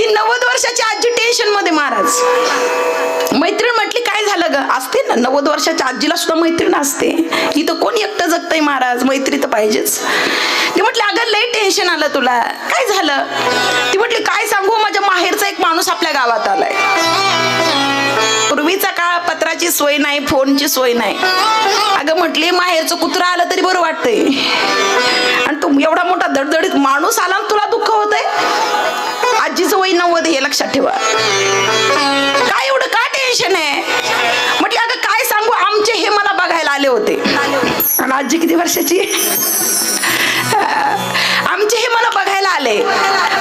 ती नव्वद वर्षाची आजी टेन्शनमध्ये महाराज. मैत्रीण म्हटली काय झालं ग? असते ना नव्वद वर्षाच्या आजीला सुद्धा मैत्रीण असते. इथं कोण एकटं जगतंय महाराज? मैत्री तर पाहिजेच. ती म्हटली अगं लय टेन्शन आलं तुला. काय झालं? ती म्हटली काय सांगू? माझ्या माहेरचा एक माणूस आपल्या गावात आलाय. पूर्वीचा काळ पत्राची सोय नाही फोनची सोय नाही. अगं म्हटली माहेरचं कुत्रा आलं तरी बरं वाटतंय. आणि तू एवढा मोठा दडदडीत माणूस आला आणि तुला दुःख होतंय? हे लक्षात ठेवा. काय एवढं का टेन्शन आहे? म्हटलं अगं काय सांगू आमचे हे मला बघायला आले होते. आणि आजी किती वर्षाची? आमचे हे मला बघायला आले.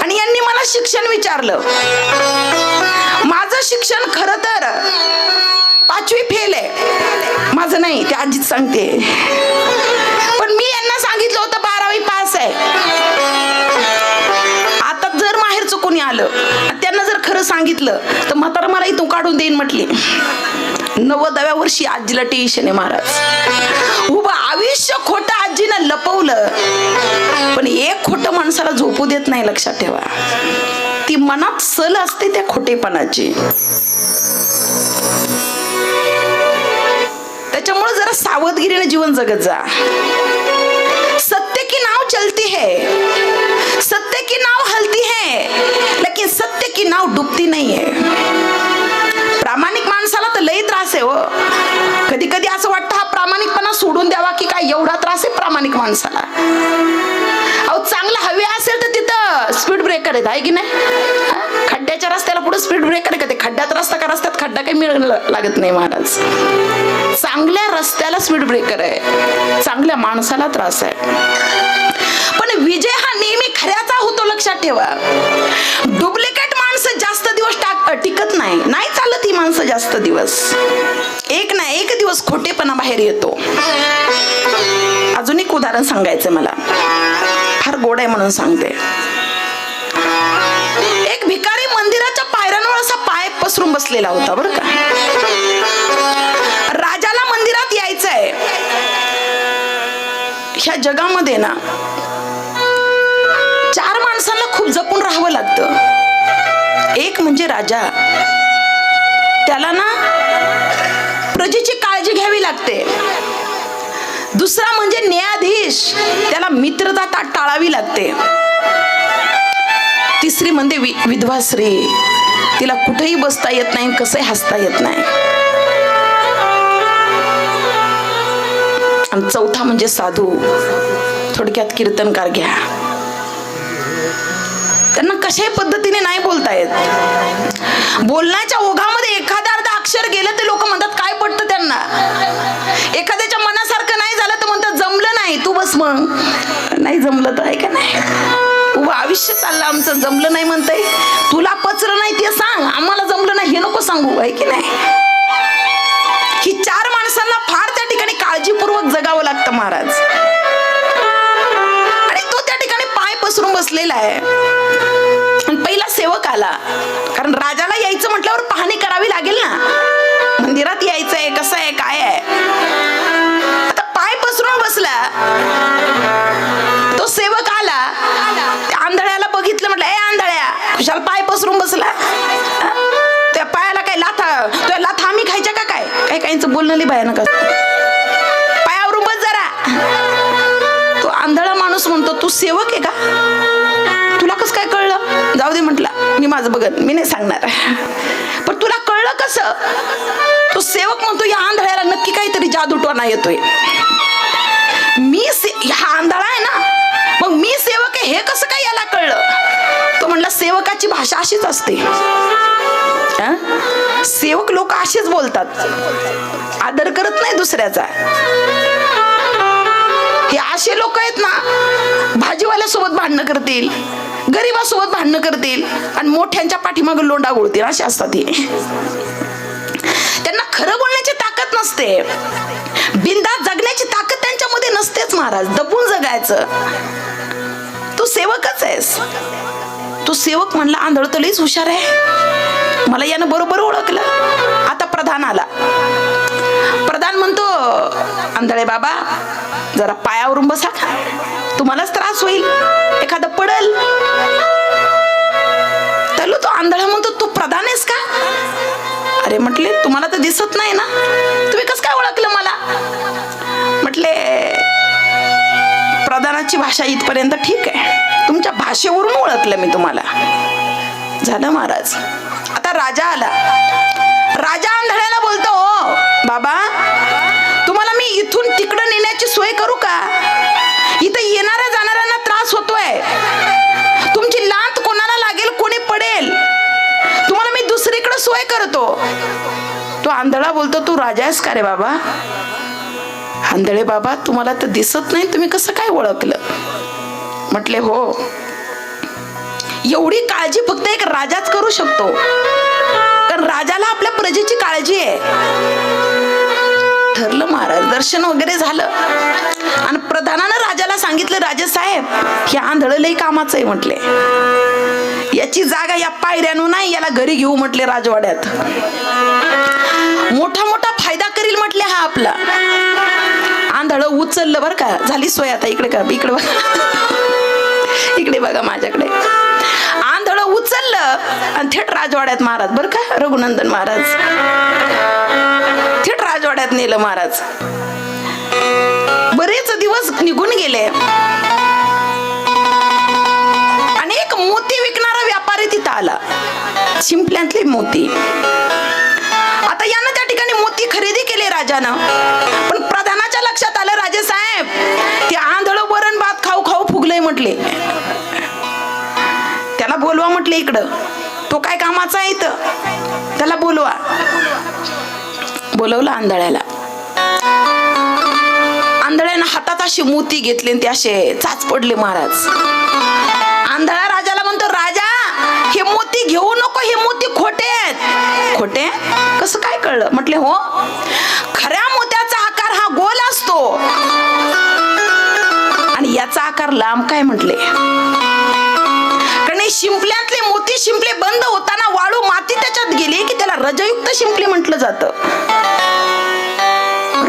आणि यांनी मला शिक्षण विचारलं. माझं शिक्षण खरं तर पाचवी फेल आहे. माझं नाही ते आजीच सांगते. खरं सांगितलं तर म्हातारा मला इथून काढून देईन म्हटली. नव्वदाव्या वर्षी आजीला टेन्शन आहे महाराज. उभं आयुष्य खोटं आजीनं लपवलं. पण एक खोटं माणसाला झोपू देत नाही लक्षात ठेवा. ती मनात सल असते त्या खोटेपणाची. त्याच्यामुळे जरा सावधगिरीने जीवन जगत जा. सत्य की नाव चलती है. की नाव डुबती नाही प्रामाणिक माणसाला तर लई त्रास आहे हो. कधी कधी असं वाटतं हा प्रामाणिकपणा सोडून द्यावा की काय एवढा त्रास आहे प्रामाणिक माणसाला. अहो चांगलं हवे असेल तर तिथं स्पीड ब्रेकर आहेत आहे की नाही? खड्ड्याच्या रस्त्याला पुढे स्पीड ब्रेकर आहे का ते? खड्ड्यात रस्ता का रस्त्यात खड्डा काही मिळ लागत नाही महाराज. चांगल्या रस्त्याला स्पीड ब्रेकर आहे. चांगल्या माणसाला त्रास आहे. पण विजय हा नेहमी खऱ्याचा होतो लक्षात ठेवा. डुप्लिकेट माणसं जास्त दिवस टाक टिकत नाही. नाही चालत ही माणसं जास्त दिवस. एक ना एक दिवस खोटेपणा बाहेर येतो. अजून एक उदाहरण सांगायचं मला. फार गोड आहे म्हणून सांगते. एक भिकारी मंदिराच्या पायऱ्यांवर असा पाय पसरून बसलेला होता बरं का? राजाला मंदिरात यायचंय. ह्या जगामध्ये ना राजा. त्याला ना प्रजेची काळजी घ्यावी लागते. दुसरा म्हणजे न्यायाधीश. त्याला मित्रता टाळावी लागते. तिसरी म्हणजे वि- विधवा स्त्री. तिला कुठेही बसता येत नाही कसंही हसता येत नाही. आणि चौथा म्हणजे साधू. थोडक्यात कीर्तनकार घ्या. त्यांना कशाही पद्धतीने नाही बोलता येत. बोलण्याच्या ओघामध्ये एखादा अर्धा अक्षर गेलं ते लोक म्हणतात काय पडतं त्यांना? एखाद्याच्या मनासारखं नाही झालं तर म्हणतात जमलं नाही तू बस मग. नाही जमलं तर आहे का नाही? उभं आयुष्य चाललं आमचं जमलं नाही म्हणताय. तुला पचलं नाही ते सांग. आम्हाला जमलं नाही हे नको सांगू आहे की नाही? ही चार माणसांना फार त्या ठिकाणी काळजीपूर्वक जगावं लागतं महाराज. आणि तो त्या ठिकाणी पाय पसरून बसलेला आहे. आला. कारण राजाला यायचं म्हटल्यावर पाहणी करावी लागेल ना. मंदिरात यायचंय कसं आहे काय आहे आता पाय पसरून बसला. तो सेवक आला. त्या आंधळ्याला बघितलं म्हटलं ए आंधळ्या खुशाल पाय पसरून बसला. त्या पायाला काय लाथा त्या लाथा आम्ही खायच्या का काय? काही काहींचं बोलणं लई भयानक पायावरून बस जरा. तो आंधळा माणूस म्हणतो तू सेवक आहे का? तुला कस काय कळलं? जाऊ दे म्हटलं मी माझं बघत मी नाही सांगणार. पण तुला कळलं कसं? तो सेवक म्हणतो या आंधळ्याला नक्की काहीतरी जादूटवाना येतोय. मी से हा आंधळा आहे ना? मग मी सेवक आहे हे कसं काय याला कळलं? तो म्हणला सेवकाची भाषा अशीच असते. हा? सेवक लोक असेच बोलतात. आदर करत नाही दुसऱ्याचा. हे असे लोक आहेत ना भाजीवाल्यासोबत भांडणं करतील. गरीबासोबत भांडणं करतील आणि मोठ्यांच्या पाठीमागे लोंडा गोळतील असे असतात हे. त्यांना खरं बोलण्याची ताकद नसते. बिंदा जगण्याची ताकद त्यांच्यामध्ये नसतेच महाराज. दबून जगायचं. तू सेवकच आहेस. तू सेवक म्हणला आंधळ तर हुशार आहे. मला यानं बरोबर ओळखलं. आता प्रधान आला. प्रधान म्हणतो आंधळे बाबा जरा पायावरून बसा. तुम्हालाच त्रास होईल. दिसत नाही ना? तुम्ही कसं काय ओळखलं मला? म्हटले प्रधानाची भाषा इथपर्यंत ठीक आहे. तुमच्या भाषेवरून ओळखलं मी तुम्हाला. झालं महाराज. आता राजा आला. राजा आंधळ्याला बोलतो हो. बाबा आंधळा बोलतो तू राजा आहेस का रे बाबा? आंधळे बाबा तुम्हाला तर दिसत नाही. तुम्ही कसं काय ओळखलं? म्हटले हो. एवढी काळजी फक्त एक राजाच करू शकतो. कारण राजाला आपल्या प्रजेची काळजी आहे. ठरलं महाराज. दर्शन वगैरे झालं. आणि प्रधानानं राजाला सांगितलं राजा साहेब हे आंधळ लई कामाचं आहे म्हटले. याची जागा या पायऱ्यानु नाही याला घरी घेऊ म्हटले राजवाड्यात. मोठा मोठा फायदा करील म्हटले हा आपला. आंधळ उचललं बरं का. झाली सोय आता इकडे का? इकडे बघा. इकडे बघा माझ्याकडे. आंधळ उचललं आणि थेट राजवाड्यात महाराज बरं का? रघुनंदन महाराज. थेट राजवाड्यात नेलं महाराज. बरेच दिवस निघून गेले. आणि एक मोती विकणारा व्यापारी तिथं आला. शिंपल्यातले मोती. आता यानं त्या ठिकाणी मोती खरेदी केले राजानं. पण प्रधानाच्या लक्षात आलं राजे साहेब ते आंधळ वरण भात खाऊ खाऊ फुगलंय म्हटले. त्याला बोलवा म्हटले इकडं. तो काय कामाचा आहे इथं? त्याला बोलवा. बोलवलं आंधळ्याला. आंधळ्यानं हातात अशी मोती घेतले आणि ते असे चाच पडले महाराज. आंधळा राजाला म्हणतो राजा हे मोती घेऊ नको हे मोती खोटे आहेत. खोटे? कळलं. म्हटले हो खऱ्या मोत्याचा आकार हा गोल असतो. आणि याचा आकार लांब काय म्हटले? कारण शिंपल्यातले मोती शिंपले बंद होताना वाळू माती त्याच्यात गेली की त्याला रजयुक्त शिंपले म्हटलं जातं.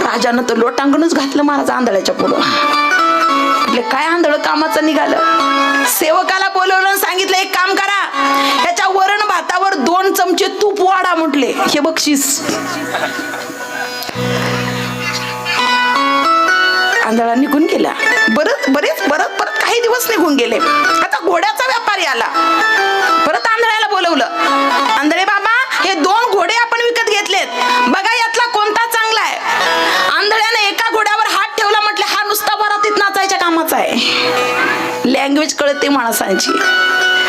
राजानं तर लोटांगणच घातलं महाराज आंधळ्याच्या पुढं. म्हटले काय आंधळ कामाचं निघालं? सेवकाला बोलवलं सांगितलं एक दोन चमचे तूप वाढा म्हटले. हे बक्षीस. आंधळा निघून गेला. बरच बरेच परत परत काही दिवस निघून गेले. आता घोड्याचा व्यापारी आला. परत आंधळ्याला बोलवलं. आंधळे बाबा हे दोन घोडे आपण विकत घेतलेत. बघा यातला कोणता चांगला आहे. आंधळ्याने एका घोड्यावर हात ठेवला म्हटले हा नुसता बरातीत नाचायच्या कामाचा आहे. लँग्वेज कळते माणसांची.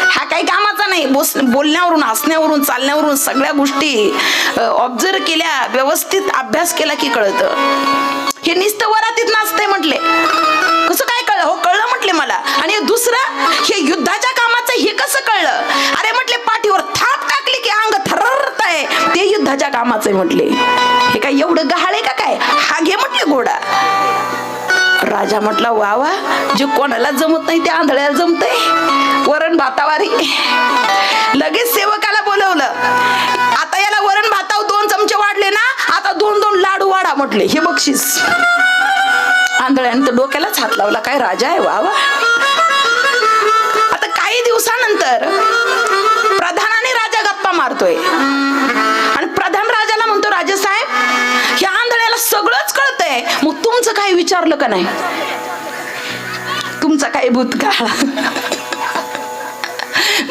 हा काही कामाचा नाही. बोस बोलण्यावरून हसण्यावरून चालण्यावरून सगळ्या गोष्टी ऑब्झर्व केल्या व्यवस्थित अभ्यास केला की कळतं. हे निस्त वरातीत नाचते म्हटले. कसं काय कळलं हो कळलं म्हटले मला. आणि दुसरं हे युद्धाच्या कामाचं हे कसं कळलं? अरे म्हटले पाठीवर थाप टाकली की अंग थररत आहे ते युद्धाच्या कामाचं म्हटले. हे काय एवढं गहाळे का? राजा म्हटला वा वा जे कोणाला जमत नाही ते आंधळ्याला जमतंय. वरण भातावारी. लगेच सेवकाला बोलवलं आता याला वरण भातावर दोन चमचे वाढले ना आता दोन दोन लाडू वाढा म्हटले. हे बक्षीस. आंधळ्याने तर डोक्यालाच हात लावला काय राजा आहे वा वा. आता काही दिवसानंतर प्रधानाने राजा गप्पा मारतोय. काही विचारलं का नाही? तुमचा काही भूतकाळ.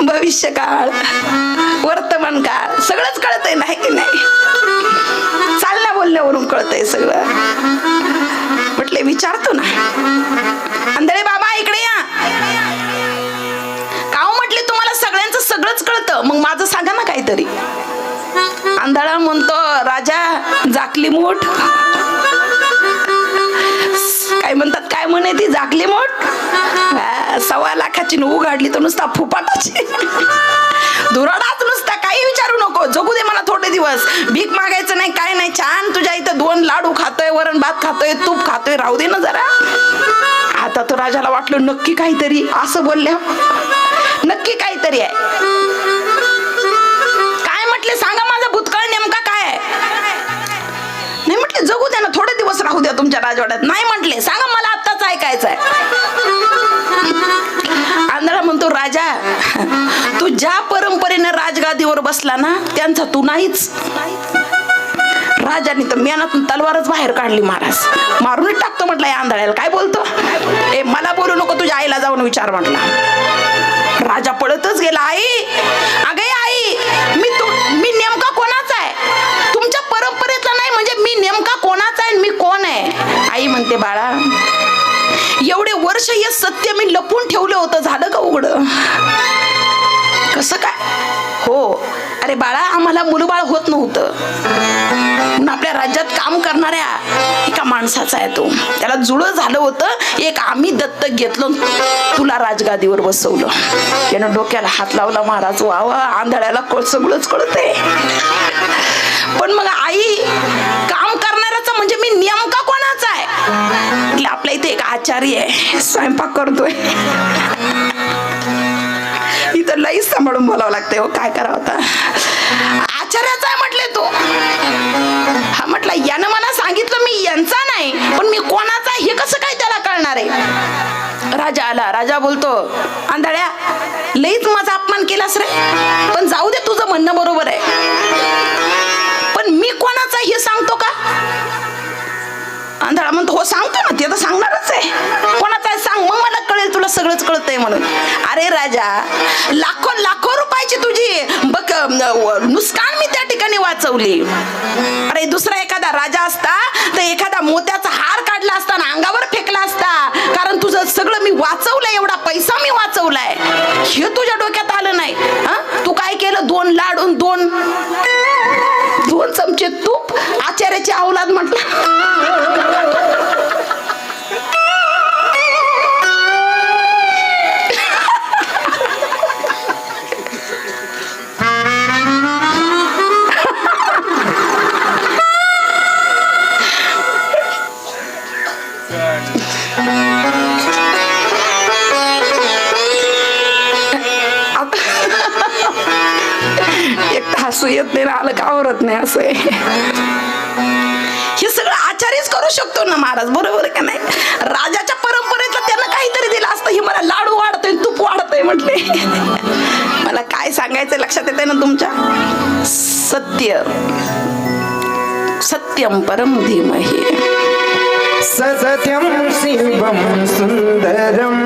भविष्य काळ वर्तमान काळ सगळंच कळतंय नाही की नाही? चालण्या बोलण्यावरून कळतंय सगळं. म्हटले विचारतो ना. आंधळे बाबा इकडे या. काव हो म्हटले तुम्हाला सगळ्यांचं सगळंच कळतं? मग माझं सांगा ना काहीतरी. आंधळा म्हणतो राजा जाकली मोठ. काय म्हणे ती जाकली मोठ? सव्वा लाखाची न उघडली तर नुसता फुपाटाची. धुराडाच नुसता काही विचारू नको. जगू दे मला थोडे दिवस. भीक मागायचं नाही काय नाही. छान तुझ्या इथं दोन लाडू खातोय वरण भात खातोय तूप खातोय. राहू दे ना जरा. आता तो राजाला वाटलं नक्की काहीतरी असं बोलल्या. नक्की काहीतरी आहे. काय म्हटले सांगा माझा भूतकाळ नेमका काय आहे? नाही म्हटले जगू द्या ना थोडे दिवस राहू द्या तुमच्या राजवाड्यात. नाही म्हटले सांगा मला. आईनं बसला ना त्यांचा तू नाहीच. राजाने तर मेनातून तलवारच बाहेर काढली महाराज. मारूनच टाकतो म्हटलं या आंधळ्याला. काय बोलतो? ए मला बोलू नको तुझ्या आईला जाऊन विचार म्हटला. राजा पळतच गेला आई. अगे आई मी तू मी नेमका कोणाचा आहे? तुमच्या परंपरेतला नाही म्हणजे मी नेमका कोणाचा आहे मी कोण आहे? आई म्हणते बाळा एवढे वर्ष हे सत्य मी लपून ठेवलं होतं झालं का उघड? कसं काय? हो. अरे बाळा आम्हाला मुलबाळ होत नव्हतं. म्हणून आपल्या राज्यात काम करणाऱ्या एका माणसाचा आहे तो. त्याला जुळं झालं होतं. एक आम्ही दत्तक घेतलं तुला राजगादीवर बसवलं. त्यानं डोक्याला हात लावला महाराज वा आंधळ्याला कळ सगळंच कळतंय. पण मग आई काम करणाऱ्याचा म्हणजे मी नेमका कोणाचा आहे? आपल्या इथे एक आचार्य आहे. स्वयंपाक करतोय. लईच सांभाळून बोलावं लागतंय हो काय करावं आता? आचार्याचा आहे म्हटले तो. हा म्हटलं यानं मला सांगितलं मी यांचा नाही पण मी कोणाचा हे कसं काय त्याला कळणार आहे? राजा आला राजा बोलतो आंधळ्या लईच माझा अपमान केलास रे. पण जाऊ दे तुझं म्हणणं बरोबर आहे. पण मी कोणाचा हे सांगतो का? आंधळा म्हणतो हो सांगतो ना ते तर सांगणारच आहे. कोणाचा आहे सांग मग मला कळेल तुला सगळंच कळतंय म्हणून. अरे राजा लाखो लाखो रुपयाची तुझी बक नुसकान नुकसान मी त्या ठिकाणी वाचवली. अरे दुसरा एखादा राजा असता तर एखादा मोत्याचा हार काढला असता ना अंगावर फेकला असता कारण तुझं सगळं मी वाचवलंय एवढा पैसा मी वाचवलाय. हे तुझ्या डोक्यात आलं नाही. हा? तू काय केलं? दोन लाडून दोन दोन चमचे तूप आचार्याची अवलाद म्हटलं. महाराज बरोबर का नाही? राजाच्या परंपरेतलं त्यानं काहीतरी दिलं असतं. हे मला लाडू वाढतोय तूप वाढतोय म्हटले. मला काय सांगायचं लक्षात येते ना तुमच्या? सत्य. सत्यम परम धीमहे. सत्यं शिवम सुंदरम.